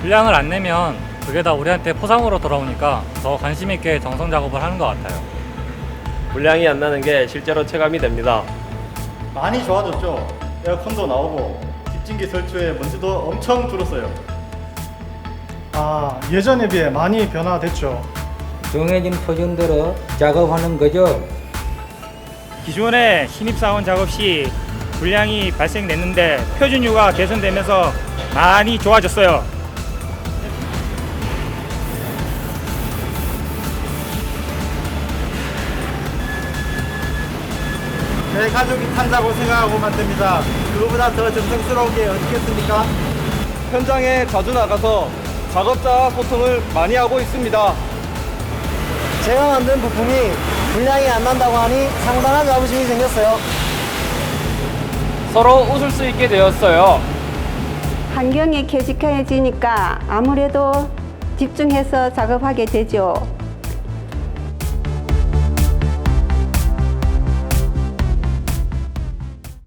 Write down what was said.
분량을 안 내면 그게 다 우리한테 포상으로 돌아오니까 더 관심 있게 정성 작업을 하는 것 같아요. 물량이 안 나는 게 실제로 체감이 됩니다. 많이 좋아졌죠. 에어컨도 나오고 집진기 설치에 먼지도 엄청 줄었어요. 아, 예전에 비해 많이 변화됐죠. 정해진 표준대로 작업하는 거죠. 기존에 신입사원 작업 시 불량이 발생됐는데 표준유가 개선되면서 많이 좋아졌어요. 내 가족이 탄다고 생각하고 만듭니다. 그거보다 더 정성스러운 게 어디겠습니까? 현장에 자주 나가서 작업자 소통을 많이 하고 있습니다. 제가 만든 부품이 분량이 안 난다고 하니 상당한 자부심이 생겼어요. 서로 웃을 수 있게 되었어요. 환경에 쾌적해지니까 아무래도 집중해서 작업하게 되죠.